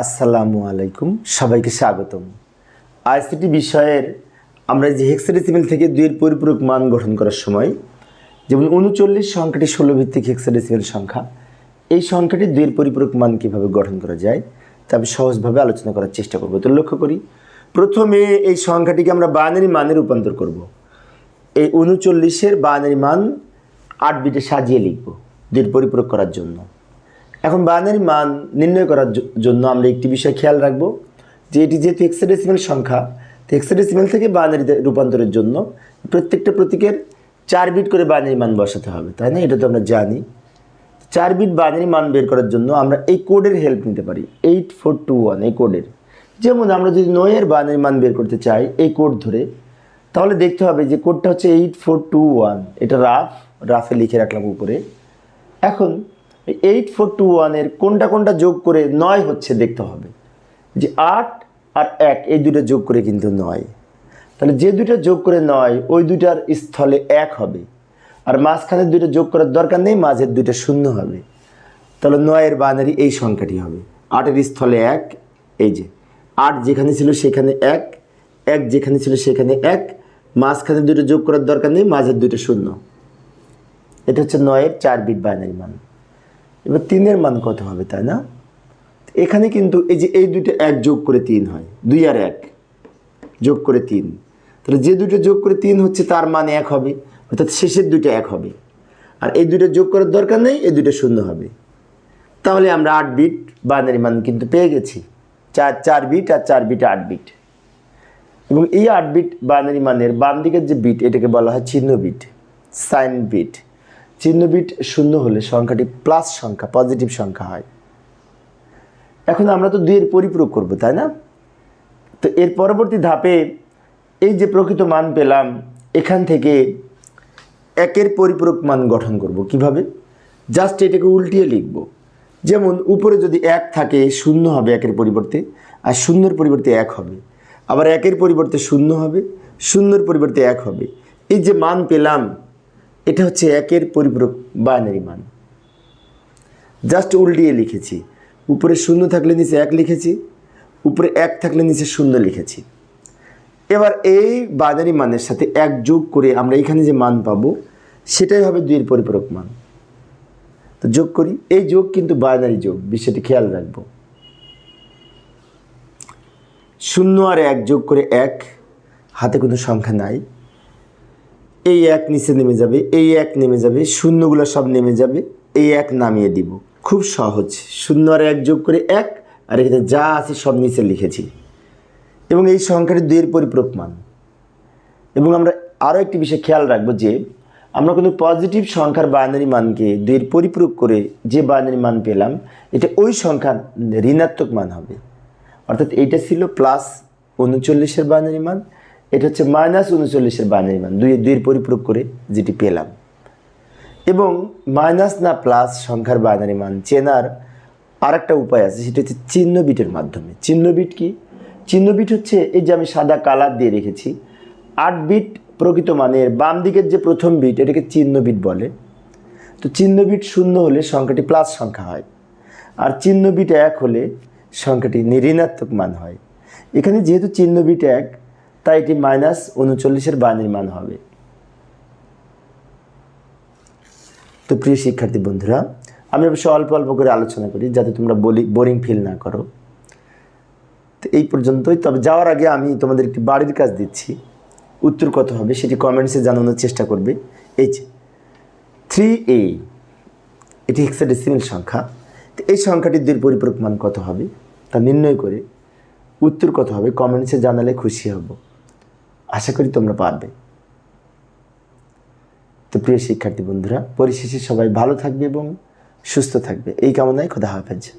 আসসালামু আলাইকুম, সবাইকে স্বাগতম। আইসিটি বিষয়ের আমরা যে হেক্সাডেসিমেল থেকে দুইয়ের পরিপূরক মান গঠন করার সময়, যেমন উনচল্লিশ সংখ্যাটি ষোলো ভিত্তিক হেক্সাডেসিমেল সংখ্যা, এই সংখ্যাটি দুইয়ের পরিপূরক মান কীভাবে গঠন করা যায়, তা আমি সহজভাবে আলোচনা করার চেষ্টা করব। তো লক্ষ্য করি, প্রথমে এই সংখ্যাটিকে আমরা বাইনারি মানে রূপান্তর করব। এই উনচল্লিশের বাইনারি মান আট বিটে সাজিয়ে লিখব দুইয়ের পরিপূরক করার জন্য। এখন বাইনারি মান নির্ণয় করার জন্য আমরা একটি বিষয় খেয়াল রাখব, যে এটি যেহেতু হেক্সাডেসিমেল সংখ্যা, তো হেক্সাডেসিমেল থেকে বাইনারিতে রূপান্তরের জন্য প্রত্যেকটা প্রতীকের চার বিট করে বাইনারি মান বসাতে হবে, তাই না? এটা তো আমরা জানি। চার বিট বাইনারি মান বের করার জন্য আমরা এই কোডের হেল্প নিতে পারি এইট ফোর টু ওয়ান এই কোডের। যেমন আমরা যদি নয়ের বাইনারি মান বের করতে চাই এই কোড ধরে, তাহলে দেখতে হবে যে কোডটা হচ্ছে এইট ফোর টু ওয়ান এটা রাফ, রাফে লিখে রাখলাম উপরে। এখন এইট ফোর টু ওয়ানের কোনটা কোনটা যোগ করে নয় হচ্ছে দেখতে হবে। যে আট আর এক, এই দুটো যোগ করে কিন্তু নয়। তাহলে যে দুটো যোগ করে নয়, ওই দুটার স্থলে এক হবে। আর মাঝখানে দুটো যোগ করার দরকার নেই, মাঝের দুটো শূন্য হবে। তাহলে নয়ের বানারি এই সংখ্যাটি হবে। আটের স্থলে এক, এই যে আট যেখানে ছিল সেখানে এক এক যেখানে ছিল সেখানে এক, মাঝখানে দুটো যোগ করার দরকার নেই, মাঝের দুটো শূন্য। এটা হচ্ছে নয়ের চার বিট বাইনারি মান। এবার তিনের মান কত হবে, তাই না? এখানে কিন্তু এই যে এই দুটো এক যোগ করে তিন হয়, দুই আর এক যোগ করে তিন। তাহলে যে দুটো যোগ করে তিন হচ্ছে তার মান এক হবে, অর্থাৎ শেষের দুটো এক হবে। আর এই দুটো যোগ করার দরকার নেই, এই দুটো শূন্য হবে। তাহলে আমরা আট বিট বাইনারি মান কিন্তু পেয়ে গেছি, চার চার বিট আর চার বিট আট বিট। এবং এই আট বিট বাইনারি মানের বাম দিকের যে বিট, এটাকে বলা হয় চিহ্ন বিট, সাইন বিট। চিহ্ন বিট শূন্য হলে সংখ্যাটি প্লাস সংখ্যা পজিটিভ সংখ্যা হয়। এখন আমরা তো দুইয়ের পরিপূরক করব, তাই না? তো এর পরবর্তী ধাপে এই যে প্রকৃত মান পেলাম, এখান থেকে একের পরিপূরক মান গঠন করব কীভাবে? জাস্ট এটাকে উল্টিয়ে লিখব। যেমন উপরে যদি এক থাকে, শূন্য হবে একের পরিবর্তে, আর শূন্যর পরিবর্তে এক হবে। আবার একের পরিবর্তে শূন্য হবে, শূন্যর পরিবর্তে এক হবে। এই যে মান পেলাম এটা হচ্ছে একের পরিপূরক বাইনারি মান। জাস্ট উল্টিয়ে লিখেছি। উপরে শূন্য থাকলে নিচে এক লিখেছি, উপরে এক থাকলে নিচে শূন্য লিখেছি। এবার এই বাইনারি মানের সাথে এক যোগ করে আমরা এখানে যে মান পাবো, সেটাই হবে দুইয়ের পরিপূরক মান। তো যোগ করি। এই যোগ কিন্তু বাইনারি যোগ, বিষয়টি খেয়াল রাখব। শূন্য আর এক যোগ করে এক, হাতে কোনো সংখ্যা নাই। এই এক নিচে নেমে যাবে, এই এক নেমে যাবে, শূন্যগুলো সব নেমে যাবে, এই এক নামিয়ে দিব। খুব সহজ। শূন্য আর এক যোগ করে এক, আর এখানে যা আছে সব নিচে লিখেছি। এবং এই সংখ্যাটি দুইয়ের পরিপূরক মান। এবং আমরা আরও একটি বিষয় খেয়াল রাখব যে, আমরা কোনো পজিটিভ সংখ্যার বাইনারি মানকে দুইয়ের পরিপূরক করে যে বাইনারি মান পেলাম, এটা ওই সংখ্যার ঋণাত্মক মান হবে। অর্থাৎ এইটা ছিল প্লাস উনচল্লিশের বাইনারি মান এটা হচ্ছে মাইনাস উনচল্লিশের বাইনারি মান দুই দুইয়ের পরিপূরক করে যেটি পেলাম। এবং মাইনাস না প্লাস সংখ্যার বাইনারি মান চেনার আর একটা উপায় আছে, সেটা হচ্ছে চিহ্ন বিটের মাধ্যমে। চিহ্ন বিট কি? চিহ্ন বিট হচ্ছে এই যে আমি সাদা কালার দিয়ে রেখেছি। আট বিট প্রকৃত মানের, বাম দিকের যে প্রথম বিট, এটাকে চিহ্ন বিট বলে। তো চিহ্ন বিট শূন্য হলে সংখ্যাটি প্লাস সংখ্যা হয়। আর চিহ্ন বিট এক হলে সংখ্যাটি ঋণাত্মক মান হয়। এখানে যেহেতু চিহ্ন বিট এক তাই এটি মাইনাস উনচল্লিশের বাইনারি মান হবে। তো প্রিয় শিক্ষার্থী বন্ধুরা, আমি অবশ্য অল্প অল্প করে আলোচনা করি যাতে তোমরা বলি বোরিং ফিল না করো। তো এই পর্যন্তই। তবে যাওয়ার আগে আমি তোমাদের একটি বাড়ির কাজ দিচ্ছি। উত্তর কত হবে সেটি কমেন্টসে জানানোর চেষ্টা করবে। এই থ্রি এ এটি হেক্সাডেসিমেল সংখ্যা। তো এই সংখ্যাটির দুই পরিপূরক মান কত হবে তা নির্ণয় করে উত্তর কত হবে কমেন্টসে জানালে খুশি হব। আশা করি তোমরা পারবে। তো প্রিয় শিক্ষার্থী বন্ধুরা, পরিশেষে সবাই ভালো থাকবে এবং সুস্থ থাকবে। এই কামনায় খোদা হাফেজ।